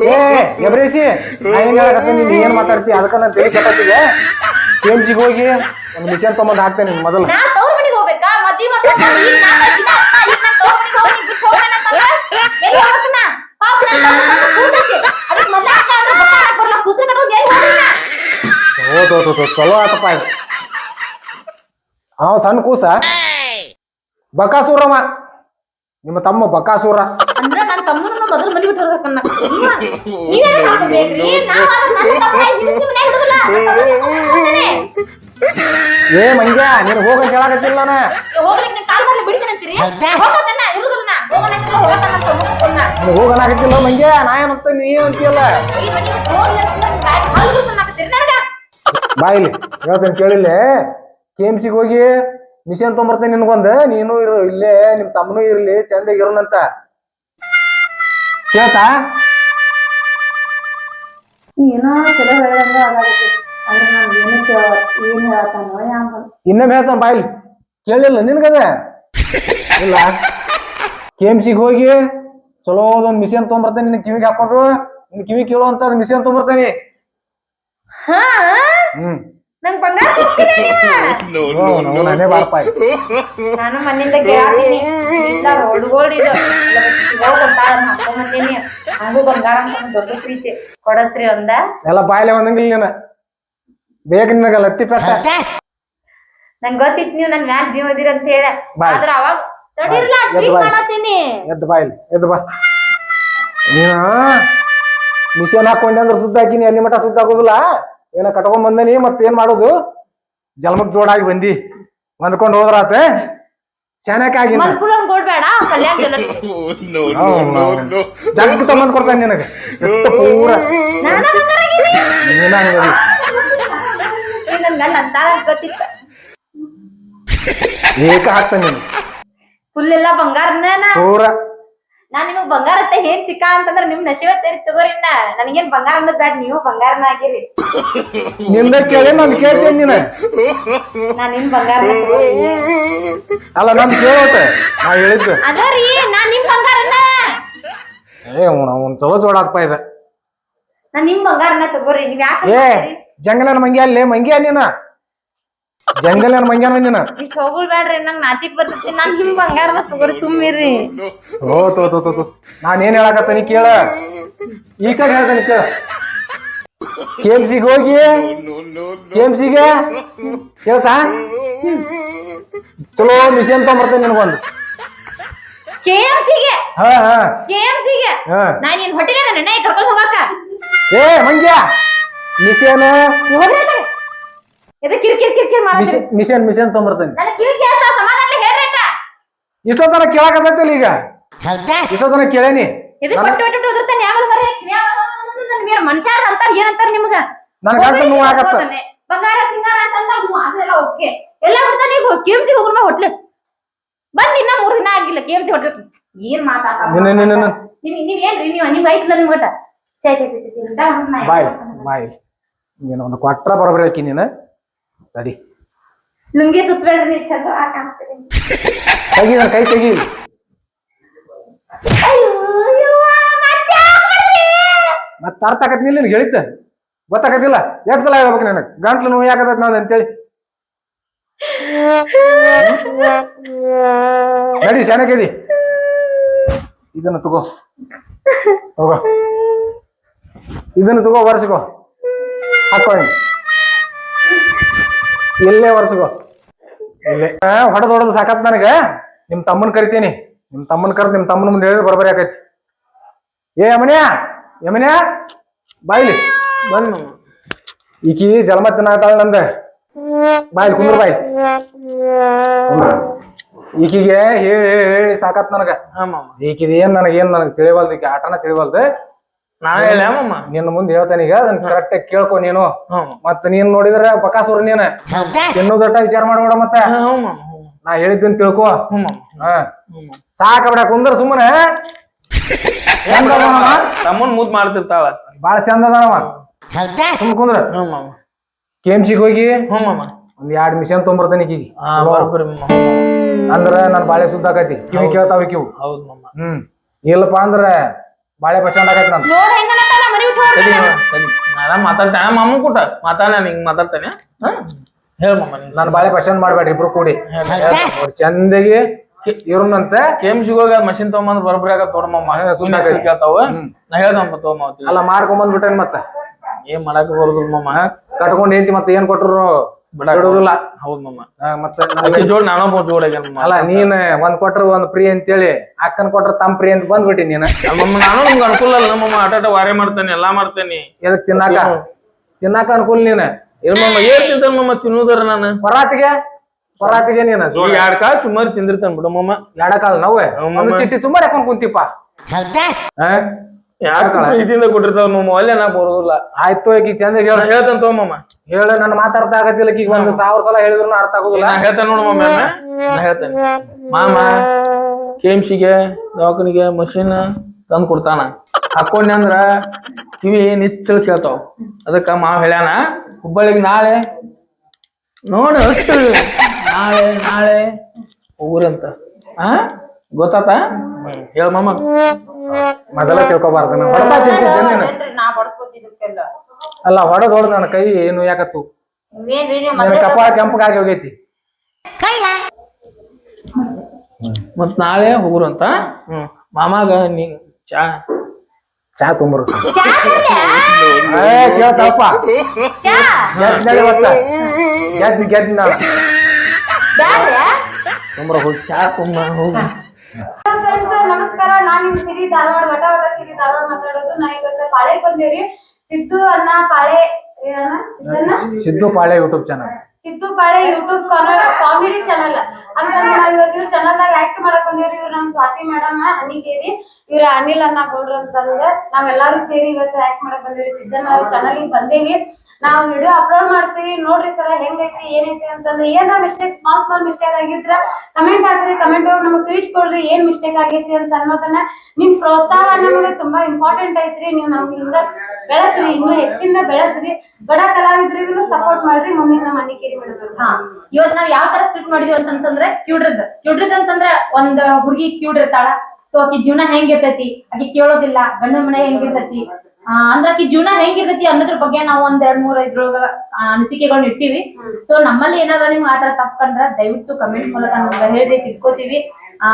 ಏ ಎಬ್ರೇಸಿ ನಾ ನೀನ್ ಏನ್ ಮಾತಾಡ್ತಿ ಅದಕ್ಕ ನಾನು ತಲೆ ಕೆಟ್ಟಿದೆ ಕೆಂಜಿಗೆ ಹೋಗಿ ಒಂದ್ ಮಿಷನ್ ತಗೊಂಡ್ ಹಾಕ್ತೇನೆ ನಿನ್ ಮೊದಲು. ನಾ ತವ್ರ ಮನಿಗ್ ಹೋಗ್ಬೇಕಾ? ಮದ್ವಿ ಮಾಡ್ಕೊಂಡ್ ಚಲೋ ಆತಪ್ಪ ಅವ ಸಣ್ಣ ಕೂಸ. ಬಕಾಸೂರಮ್ಮ. ನಿಮ್ಮ ತಮ್ಮ ಬಕಾಸೂರ. ಅಂದ್ರ ನನ್ನ ತಮ್ಮನ ಮೊದಲು ಮನಿ ಬಿಟ್ಟು ಹೋಗ್ಬೇಕನ್ನ ನೀವೇನ್ ಹಾಕೋಬೇಕ್ರಿ ನಾ ಮಾತ್ರ ನನ್ನ ತಮ್ಮ ಹಿಂದಿನ ಹೋಗ್ತಾನೆ. ಏ ಮಂಗ್ಯ ನೀನ್ ಹೋಗಂತ ಹೇಳಕತ್ತಿಲ್ಲ ನಾನು. ಹೋಗ್ಲಿಕ್ಕೆ ನಿನ್ ಕಾಲ್ದಲ್ಲಿ ಬಿಡ್ತೀನಿ ಅಂತೀರಿ? ಹೋಗತ್ತನ್ನ ಇರುದಿಲ್ಲ ನಾ ಹೋಗೋಣ ಅಂತ ಹೋಗತ್ತಾನ ಅಂತ ಮುಗ್ಕೊಂಡ ನೀನ್ ಹೋಗನಾಕತ್ತಿಲ್ಲ ಮಂಗ್ಯ ನಾ ಏನಂತ ನೀ ಅಂತೀಯಲ್ಲ? ಬಾಯಿಲಿ ಹೇಳ್ತೇನೆ ಕೇಳಿಲ್ಲ. ಕೆ ಎಂ ಸಿಗೆ ಹೋಗಿ ಮಿಷನ್ ತೊಂಬರ್ತೇನೆ ನಿನ್ಗೊಂದು ನೀನು ಇರು ಇಲ್ಲೇ ನಿಮ್ ತಮ್ಮನೂ ಇರ್ಲಿ ಚಂದಾಗಿ ಇರೋಣಂತ ಕೇಳ್ತಾ? ಇನ್ನೊಮ್ಮೆ ಹೇಳ್ತಾನ ಬಾಯಿಲಿ ಕೇಳಿಲ್ಲ ನಿನ್ಗದ? ಇಲ್ಲ. ಕೆ ಎಂ ಸಿಗೆ ಹೋಗಿ ಚಲೋ ಒಂದ್ ಮಿಷನ್ ತೊಗೊಂಬರ್ತೇನೆ ನಿನ್ ಕಿವಿಗೆ ಹಾಕೊಂಡ್ರು ನಿನ್ ಕಿವಿ ಕೇಳೋ ಅಂತ ಮಿಷನ್ ತೊಗೊಂಬರ್ತೇನೆ. ಹಾ? ಹ್ಮ್. ನಂಗ್ ಬಂಗಾರ ನಾನೇ ಬಾರಪ್ಪ ನಾನು ಮನೆಯಿಂದ ಕೇಳ್ತೀನಿ ಇಲ್ಲ ರೋಡ್ ಗೋಲ್ಡ್ ಇದು. ಹಾಕೊಂಬಂದೀನಿ ಹಂಗೂ ಬಂಗಾರ ಅಂತ ಒಂದ್ ದೊಡ್ಡ ಪ್ರೀತಿ. ಕೊಡಸ್ರಿ ಒಂದ. ಎಲ್ಲ ಬಾಯ್ಲೆ ಒಂದಂಗಿಲ್ಲ ನೀನು. ಬೇಗ ನಿನಗ ಲತ್ತಿ ಪೆಟ್ಟ. ನಂಗ್ ಗೊತ್ತಿತ್ತು ನೀವು ನನ್ ಮ್ಯಾಲ್ ಜೀವ ಇದೀರ ಅಂತ ಹೇಳ. ಆದ್ರ ಅವಾಗ ತಡೀರ್ಲ ಎದ್ದು. ಮಾಡತ್ತೀನಿ. ಎದ್ದು ಬಾ ನೀನು? ಮಿಷನ್ ಹಾಕೊಂಡೆ ಅಂದ್ರೆ ಸುದ್ದ ಹಾಕಿನಿ ಅಲ್ಲಿ ಮಟ ಸುದ್ದ ಹಾಕೋದಿಲ್ಲ? ಏನ ಕಟ್ಕೊಂಡ್ ಬಂದನಿ ಏನ್ ಮಾಡೋದು? ಜಲ್ಮಕ್ ಜೋಡಾಗಿ ಬಂದಿ. ಹೊಂದ್ಕೊಂಡು ಹೋದ್ರಾತ? ಚೆನ್ನಾಗಿ ಮಲ್ಕುಳನ್ ಕೊಡ್ಬೇಡ ಕಲ್ಯಾಣ ಜ್ಯುವೆಲ್ಲರ್ಸ್ ಜಗ್ ತಗೊಂಡ್ ಕೊಡ್ತಾನೆ ನಿನಗೆ. ಪೂರ. ನಾನ ಹಂಗದಿ. ಏಕ ಹಾಕ್ತಾನೆ ನೀನು ಫುಲ್ ಎಲ್ಲ ಬಂಗಾರನ ಪೂರ. ನಾ ನಿಮಗ್ ಬಂಗಾರ ಅಂತ ಏನ್ ಸಿಕ್ಕ ಅಂತಂದ್ರ ನಿಮ್ ನಶಿವ ತೇರಿ ತಗೋರಿ ನನಗೇನ್ ಬಂಗಾರ ಅನ್ನೋದ್ ಬೇಡ ನೀವು ಬಂಗಾರನ ಆಗಿರಿ. ನಿಂದ ಕೇಳಿ ನಾನು ಕೇಳ್ತೀನಿ ನೀನು. ನಾ ನಿಮ್ ಬಂಗಾರ ಅಲ್ಲ ನನ್ ಕೇಳೋತ. ನಾ ಹೇಳಿದ್ದು. ಅದರಿ ನಾ ನಿಮ್ ಬಂಗಾರನ. ಏ ಅವ್ನು ಚಲೋ ಜೋಡಾತ್ಪ ಇದೆ. ನಾ ನಿಮ್ ಬಂಗಾರನ ತಗೋರಿ. ನೀವ್ ಯಾಕೆ ಏ ಜಂಗಲನ ಮಂಗ್ಯ ಅಲ್ಲೇ ಮಂಗ್ಯ ನೀನ? ಜಂಗಲನ ಮಂಗ್ಯಾನ ಈ ಇಷ್ಟ ಬ್ಯಾಡ್ರಿ ನಂಗ್ ನಾಚಿಕ್ ಬರ್ತೈತಿ ನಾನ್ ನಿಮ್ ಬಂಗಾರನ ತಗೋರಿ ಸುಮ್ಮಿರಿ ಓ ತೋ ತೋ ತೋ ನಾನ್ ಏನ್ ಹೇಳಕತ್ತೀನಿ ಕೇಳ. ಈಗ ಹೇಳ್ತೇನೆ ಕೇಳ. ಕೆಎಂಸಿಗೆ ಹೋಗಿ? ಕೆಎಂಸಿಗೆ ಕೇಳ್ತಾ? ಚಲೋ ಮಿಷನ್ ತಗೊಂಬರ್ತೇನೆ ನಿನಗೊಂದು. ಕೆಎಂಸಿಗೆ ಹಾ ಹಾ. ಕೆಎಂಸಿಗೆ ಹಾ. ನಾನ್ ನಿನ್ ಹೊಟ್ಟಿಗೆ ನೆನ್ನೆ ಕರ್ಕೊಂಡು ಹೋಗಾಕ ಏ ಮಂಗ್ಯ. ಮಿಷನ್? ಎದ ಕಿರ್ ಕಿರ್ ಕಿರ್ ಕಿರ್ ಮಾಡ್ರಿ ಮಿಷನ್ ಮಿಷನ್ ಮಿಷನ್ ತಗೊಂಬರ್ತೇನೆ ನನ್ನ ಕಿವಿ ಕೇಳ್ತಾ ಸಮಾಧಾನ ಹೇಳ್ರಿ ಅಕ್ಕ. ಇಷ್ಟೊತ್ತನ ಕೇಳಕತ್ತೈತಿಲ್ಲ ಈಗ ಇಷ್ಟೊತ್ತನ ಕೇಳೇನಿ ಇದು ಕೊಟ್ಟು ಬಿಟ್ಟು ಉದುರ್ತಾನೆ ಯಾವಾಗ ಬರೀ ನನ್ ಮನುಷ್ಯರ ಅಂತ ಏನಂತಾರ ನಿಮಗ ನೋವು ಆಗತ್ತ. ಬಂಗಾರ ಸಿಂಗಾರ ಅಂತಂದ ಹ್ಞೂ ಅದೆಲ್ಲ ಓಕೆ ಎಲ್ಲ ಬಿಡ್ತಾನೆ ಈಗ ಕೆಎಂಸಿ ಹೋಗ್ರ ಹೋಟ್ಲೆ ಬಂದ್ ಇನ್ನ ಮೂರ್ ದಿನ ಆಗಿಲ್ಲ ಕೆಎಂಸಿ ಹೋಟ್ಲೆ ಏನ್ ನೀವ್ ನೀವ್ ಏನ್ರಿ ಬಾಯ್ ಬಾಯ್ ನೀನು ಒಂದು ಕೊಟ್ರ ಬರೋಬ್ಬರಿ ಹಾಕಿ ನೀನು ಸರಿ ಲುಂಗಿ ಸುತ್ತಬೇಡ್ರಿ ನೀವು ಚಂದ ಕಾಣಿಸ್ತೀರಿ ತೆಗಿ ನನ್ನ ಕೈ ತೆಗಿ. ಅಯ್ಯೋ ಯವ್ವ, ಮತ್ತೆ ಯಾಕ್ ಮತ್ತೆ ಅರ್ಥ ಆಗತ್ ನಿಲ್ಲ ಹೇಳಿದ್ದ ಗೊತ್ತಾಗತ್ತಿಲ್ಲ ಎಷ್ಟು ಸಲ ಹೇಳ್ಬೇಕು ನನಗೆ? ಗಂಟ್ಲು ನೋವು ಯಾಕತ್ತ ನಾನು ಅಂತೇಳಿ. ನಡಿ ಚೆನ್ನಾಗದಿ ಇದನ್ನು ತಗೋ. ತಗೋ. ಇದನ್ನು ತಗೋ ವರ್ಷಗೋ ಹಾಕೋ. ಇಲ್ಲೇ ವರ್ಷಗೋ ಇಲ್ಲೇ. ಹೊಡೆದ್ ಹೊಡೆದು ಸಾಕತ್ ನನಗೆ. ನಿಮ್ ತಮ್ಮನ್ ಕರಿತೀನಿ. ನಿಮ್ ತಮ್ಮನ್ ಕರೆದು ನಿಮ್ ತಮ್ಮನ ಮುಂದೆ ಹೇಳಿ ಬರಬರಿ ಆಕೈತಿ. ಏ ಯಮನ್ಯ ಯಮನ್ಯ ಬಾಯ್ಲಿ. ಬಂದ್ ಈಕಿ ಜನ್ಮ ತಿನ್ನಾತಾಳ ನಂದ. ಬಾಯ್ಲಿ ಕುಂದ್ರ ಬಾಯ್ ಈಕಿಗೆ ಹೇಳಿ ಹೇಳಿ ಸಾಕತ್ ನನಗ. ಈಕಿದ ಏನ್ ನನಗೆ ಏನ್ ನನಗೆ ತಿಳಿವಲ್ದು ಈಕಿ ಆಟನ ತಿಳಿವಲ್ದು. ನಾ ಹೇಳ ಮಾಮ. ನಿನ್ನ ಮುಂದೆ ಹೇಳ್ತೇನೆ ಈಗ ಅದನ್ನ ಕರೆಕ್ಟ್ ಆಗಿ ಕೇಳ್ಕೊ ನೀನು. ಮತ್ತೆ ಮತ್ತ ನೀನ್ ನೋಡಿದ್ರೆ ಬಕಾಸುರ ಇನ್ನೂ ದೊಡ್ಡ ವಿಚಾರ ಮಾಡ್ಬೇಡ ಮತ್ತೆ. ನಾ ಹೇಳಿದ್ದೀನಿ ತಿಳ್ಕೊ. ಹ್ಞೂ ಹಾ. ಹ್ಞೂ ಮಾಮ. ಸಾಕ ಬಿಡ ಕುಂದ್ರ ಸುಮ್ಮನೆ ತಮ್ಮನ್ ಮುದ್ ಮಾಡ್ತಿರ್ತಾಳ. ಬಾಳ ಚಂದ ಅದಾನವ ಸುಮ್ ಕುಂದ್ರ. ಹ್ಞೂ ಸಿಗ್ ಹೋಗಿ. ಒಂದ್ ಎರಡ್ ಮಿಷನ್ ತೊಂಬರ್ತೇನೆ ಈಗ ಅಂದ್ರ ನನ್ ಬಾಳೆ ಸುದ್ದ ಆಕೈತಿ. ಕಿವಿ ಕೇಳ್ತಾವ ಕಿವು ಹೌದು ಹ್ಮ್. ಇಲ್ಲಪ್ಪ ಅಂದ್ರ ಬಾಳೆ ಬಸ್ ಸ್ಟ್ಯಾಂಡ್ ಆಕೈತಿ ನಾನು ನೋಡ್ ಮನಿ ಬಿಟ್ಟು ಹೋಗ್ತಾನ. ಸರಿ ನಾನ ಮಾತಾಡ್ತೇನೆ ಮಾಮ ಕೂಟ. ಮಾತಾಡ ಹಿಂಗ್ ಮಾತಾಡ್ತೇನೆ? ಹೇಳ ಮಾಮ ನಾನು. ನನ್ ಬಾಳೆ ಬಸ್ ಸ್ಟ್ಯಾಂಡ್ ಮಾಡ್ಬೇಡ್ರಿ ಇಬ್ರು ಕೂಡಿ. ಅವ್ರ್ ಚಂದಗಿ ಇವ್ರನ್ನಂತೆ ಕೆಮ್ ಸಿಗೋಗ ಮಷಿನ್ ತಗೊಂಬಂದ್ ಬರೋಬ್ಬರಿ ಆಗತ್ತ ತೋಡ ಮಾಮ. ಸುಮ್ನೆ ಸುಮ್ಮನೆ. ಕೇಳ್ತಾವ? ಹ್ಮ್. ನಾ ಹೇಳ್ದಮ್ಮ ತಗೊಂಬ ಅಲ್ಲ ಮಾಡ್ಕೊಂಡ್ ಬಿಟ್ಟೇನ್ ಮತ್ತ? ಏನ್ ಮಾಡಕ್ ಬರೋದಿಲ್ಲ ಮಾಮ. ಕಟ್ಕೊಂಡ್ ಏಂತಿ ಮತ್ತೆ ಏನ್ ಕೊಟ್ರು? ಬಿಡುದಿಲ್ಲ ಹೌದ್ ಮತ್ತೆ ಜೋಡ್ ನಾನು ಒಬ್ಬ ಜೋಡಾಗ್ಯಾನ ಮಾಮ. ಅಲ್ಲ ನೀನ್ ಒಂದ್ ಕೊಟ್ರ ಒಂದ್ ಫ್ರೀ ಅಂತೇಳಿ ಅಕ್ಕನ್ ಕೊಟ್ರ ತಮ್ ಫ್ರೀ ಅಂತ ಬಂದ್ಬಿಟ್ಟಿ ನೀನ್. ಮಮ್ಮ ನಾನು ನಿಮ್ಗೆ ಅನುಕೂಲ ಅಲ್ಲ ಮಮ್ಮ ಆಟ ಆಟ ವಾರೆ ಮಾಡ್ತೇನೆ ಎಲ್ಲಾ ಮಾಡ್ತೇನೆ. ಎದಕ್ ತಿನ್ನಾಕ? ತಿನ್ನಾಕ ಅನುಕೂಲ ನೀನ್? ಇಲ್ಲ ಮಮ್ಮ ಏನ್ ತಿಂತಾನ ಮಮ್ಮ ತಿನ್ನುದಾರ ನಾನು. ಪರಾತಿಗೆ? ಪರಾತಿಗೆ ನೀನ್? ಎರಡ್ ಕಾಳು ಸುಮಾರು ತಿಂದಿರ್ತಾನ ಬಿಡು ಮಮ್ಮ ಕಾಲ ನಾವೇ. ಚಿಟ್ಟಿ ಸುಮಾರು ಹಾಕೊಂಡ್ ಕುಂತಿಪ್ಪ. ಹಾ? ಯಾಕೆ ಇದರಿಂದ ಕೊಟ್ಟಿರ್ತಾವ ಮಮ್ಮ ಅಲ್ಲೇ ನಾ ಬರೋದಿಲ್ಲ. ಆಯ್ತು ಈಗ ಚಂದ ಹೇಳ. ನಾ ಹೇಳ್ತೇನೆ ತಗೋ ಮಮ್ಮ ಹೇಳ ನನ್ನ ಮಾತಾಡ್ತಾ ಆಗತ್ತಿಲ್ಲ ಈಗ ಒಂದ್ ಸಾವಿರ ಸಲ ಹೇಳಿದ್ರು ಅರ್ಥ ಆಗುದಿಲ್ಲ. ನಾ ಹೇಳ್ತೇನೆ ನೋಡು ಮಮ್ಮ ನಾ ಹೇಳ್ತೇನೆ. ಮಾಮ ಕೆಮ್ಸಿಗೆ ದವಾಖಾನಿಗೆ ಮಷೀನ್ ತಂದ್ ಕೊಡ್ತಾನ. ಹಾಕೊಂಡೆ ಅಂದ್ರ ಕಿವಿ ನಿಚ್ಚಲ್ ಕೇಳ್ತಾವ. ಅದಕ್ಕ ಮಾವ ಹೇಳ್ಯಾನ ಹುಬ್ಬಳ್ಳಿಗೆ ನಾಳೆ ನೋಡು ಅಷ್ಟು. ನಾಳೆ ನಾಳೆ ಊರಂತ ಆ? ಗೊತ್ತಾತ? ಹೇಳ ಮಾಮ. ಮೊದಲ ತಿಳ್ಕೊಬಾರ್ದು ನಾ ಹೊಡ್ತಾ ತಿಂತಿದ್ದೆ ನೀನು ನಾ ಬಡಸ್ಕೊತಿದ್ದಕ್ಕೆಲ್ಲ ಅಲ್ಲ ಹೊಡೆದ್ ಹೊಡೆದ್ ನನ್ನ ಕೈ ಏನು ಯಾಕತ್ತು? ಕಪ್ಪ ನೀವು ನನ್ನ ಕಪಾಳ ಕೆಂಪಗಾಗಿ ಹೋಗೈತಿ. ಮತ್ ನಾಳೆ ಹೋಗುರಂತ ಅಂತ? ಮಾಮಾಗ ನೀ ಚಾ. ಚಾ ತುಂಬ ಏ ಕೇಳ್ತಪ್ಪ ಗೆದ್ದ್ ನಡಿ ಒಟ್ಟ. ಗೆದ್ದ್ ಗೆದ್ದ್ ನಾನು ತುಂಬ್ರ ಹೋಗಿ ಚಾ ತುಂಬ ಹೋಗು. ನಮಸ್ಕಾರ ನಾನ್ ನಿಮ್ ಸಿರಿ ಧಾರವಾಡ ವಟ ವಟ ಸಿರಿ ಧಾರವಾಡ ಮಾತಾಡೋದು. ನಾ ಇವತ್ತು ಪಾಳೆ ಬಂದೇವ್ರಿ ಸಿದ್ದು ಅನ್ನ ಪಾಳೆ ಏನಣ್ಣ? Siddu Paale YouTube channel Siddu Paale YouTube comedy channel ಆಮೇಲೆ ನಾವ್ ಇವತ್ತು ಇವ್ರ ಚಾನಲ್ ದಾಗ ಆಕ್ಟ್ ಮಾಡಕ್ ಬಂದೇವ್ರಿ. ಇವ್ರ ನಮ್ ಸ್ವಾತಿ ಮೇಡಮ್ ಅನಿಗೇರಿ. ಇವ್ರ ಅನಿಲ್ ಅನ್ನ ಗೌಡ್ರ ಅಂತಂದ್ರೆ ನಾವೆಲ್ಲಾರು ಸೇರಿ ಇವತ್ತು ಆಕ್ಟ್ ಮಾಡಕ್ ಬಂದೇವ್ರಿ. ಸಿದ್ದನ್ನ ಅವ್ರ ಚಾನಲ್ ಬಂದೇವಿ. ನಾವು ವಿಡಿಯೋ ಅಪ್ಲೋಡ್ ಮಾಡ್ತೀವಿ, ನೋಡ್ರಿ ಸರ ಹೆಂಗೈತಿ, ಏನೈತಿ ಅಂತಂದ್ರೆ ಏನ ಮಿಸ್ಟೇಕ್ ಸ್ಮಾಲ್ ಸ್ಮಾಲ್ ಮಿಸ್ಟೇಕ್ ಆಗಿದ್ರ ಕಮೆಂಟ್ ಹಾಕ್ರಿ ಕಮೆಂಟ್ ನಮಗೆ ತಿಳಿಸ್ಕೊಡ್ರಿ ಏನ್ ಮಿಸ್ಟೇಕ್ ಆಗೈತಿ ಅಂತ ಅನ್ನೋದನ್ನ. ನಿಮ್ ಪ್ರೋತ್ಸಾಹ ನಮಗೆ ತುಂಬಾ ಇಂಪಾರ್ಟೆಂಟ್ ಐತ್ರಿ. ನೀವು ನಮ್ಗೆ ಹಿಂಗ ಬೆಳೆಸ್ರಿ, ಇನ್ನೂ ಹೆಚ್ಚಿಂದ ಬೆಳೆಸ್ರಿ. ಬಡ ಕಲಾವಿದ್ರಿಗೂ ಸಪೋರ್ಟ್ ಮಾಡ್ರಿ, ಮುಂದಿನ ನಮ್ಮ ಮನಿಕೇರಿ ಮಾಡಿದ್ರು ಹಾ, ಇವತ್ ನಾವ್ ಯಾವ ತರ ಸ್ಪೀಟ್ ಮಾಡಿದ್ವಿ ಅಂತಂದ್ರೆ ಕ್ಯೂಡ್ರದ್. ಕ್ಯೂಡ್ರದ್ ಅಂತಂದ್ರೆ ಒಂದ್ ಹುಡುಗಿ ಕ್ಯೂಡ್ ಇರ್ತಾಳ. ಸೊ ಅಕಿ ಜೀವನ ಹೆಂಗಿರ್ತೈತಿ ಅಕಿ ಕೇಳೋದಿಲ್ಲ ಗಂಡ ಮನೆ ಹೆಂಗಿರ್ತೈತಿ ಅಂದ್ರ ಆಕಿ ಜೀವನ ಹೆಂಗಿರ್ತೈತಿ ಅನ್ನೋದ್ರ ಬಗ್ಗೆ ನಾವು ಒಂದ್ ಎರಡ್ ಮೂರ್ ಇದ್ರೊಳಗ ಅನಿಸಿಕೆಗಳನ್ನ ಇಟ್ಟಿವಿ. ಸೊ ನಮ್ಮಲ್ಲಿ ಏನಾರ ನಿಮ್ಗೆ ಆತರ ತಪ್ಪಂದ್ರ ದಯವಿಟ್ಟು ಕಮೆಂಟ್ ಮೂಲಕ ನಮ್ಗೆ ಹೇಳ್ರಿ, ತಿಳ್ಕೊತೀವಿ. ಆ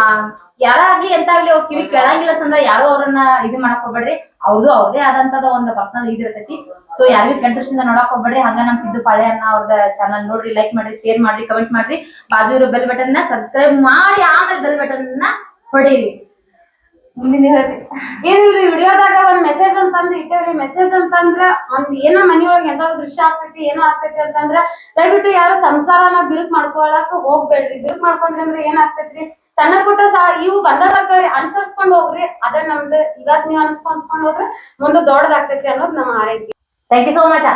ಯಾರಾಗ್ಲಿ ಎಂತ ಆಗ್ಲಿ ಅವ್ರ ಕಿವಿ ಕೇಳಂಗಿಲ್ಲ ಅಂತಂದ್ರ ಯಾರು ಅವ್ರನ್ನ ಇದು ಮಾಡಕ್ ಹೋಗ್ಬೇಡ್ರಿ. ಅವ್ರದ್ದು ಅವ್ರದೇ ಆದಂತದ ಒಂದು ಪರ್ಸನಲ್ ಇದಿರ್ತೈತಿ ಸೊ ಯಾರಿಗೂ ಕಂಟ್ರೆಸ್ಟ್ ಇಂದ ನೋಡಕ್ ಹೋಗ್ಬೇಡ್ರಿ. ಹಂಗ ನಮ್ ಸಿದ್ದು ಪಾಳೆ ಅನ್ನ ಅವ್ರದ ಚಾನಲ್ ನೋಡ್ರಿ ಲೈಕ್ ಮಾಡ್ರಿ ಶೇರ್ ಮಾಡ್ರಿ ಕಮೆಂಟ್ ಮಾಡ್ರಿ. ಬಾಜು ಇರೋ ಬೆಲ್ ಬಟನ್ನ ಸಬ್ಸ್ಕ್ರೈಬ್ ಮಾಡಿ, ಆಮೇಲೆ ಬೆಲ್ ಬಟನ್ನ ಹೊಡೀರಿ. ಏನಿಲ್ರಿ ವಿಡಿಯೋದಾಗ ಒಂದ್ ಮೆಸೇಜ್ ಅಂತಂದ್ರೆ ಇಟ್ಟೇವ್ರಿ. ಮೆಸೇಜ್ ಅಂತಂದ್ರ ಒಂದ್ ಏನೋ ಮನಿಯೊಳಗೆ ಎಂತ ದೃಶ್ಯ ಆಗ್ತೈತಿ ಏನೋ ಆಗ್ತೈತಿ ಅಂತಂದ್ರ ದಯವಿಟ್ಟು ಯಾರು ಸಂಸಾರನ ಬಿರುಕ್ ಮಾಡ್ಕೊಳಕ್ ಹೋಗ್ಬೇಡ್ರಿ. ಬಿರುಕ್ ಮಾಡ್ಕೊಂಡ್ರಿ ಅಂದ್ರೆ ಏನ್ ಆಗ್ತೈತ್ರಿ? ಸಣ್ಣ ಪುಟ್ಟ ಸಹ ಇವು ಬಂದದಾಗ ಅನುಸರಿಸ್ಕೊಂಡ್ ಹೋಗ್ರಿ. ಅದೇ ನಮ್ದು ಇವತ್ ನೀವ್ ಅನ್ಸ್ಕೊಂಡ್ ಹೋದ್ರೆ ಮುಂದೆ ದೊಡ್ಡದಾಗ್ತೈತಿ ಅನ್ನೋದು ನಮ್ಮ ಆರೈಕೆ. Thank you so much